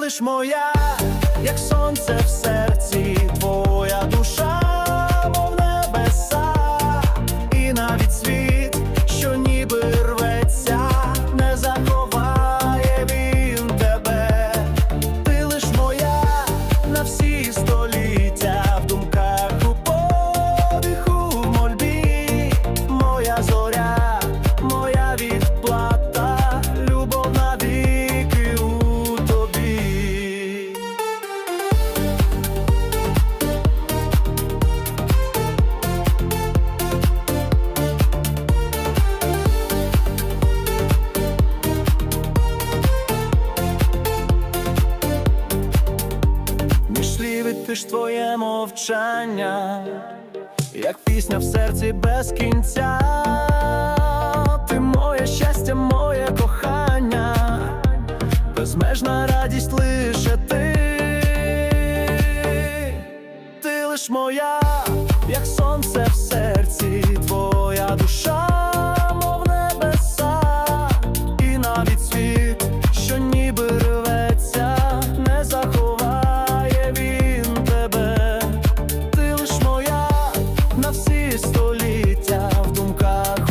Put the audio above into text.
лиш моя, як сонце в серці, твоя душа, мов небеса, і навіть світ, що ніби рветься, не заховає він тебе. Ти лиш моя на всі століття ж твоє мовчання, як пісня в серці без кінця, ти моє щастя, моє кохання, безмежна радість лише ти, ти лиш моя, як сонце. століття в думках.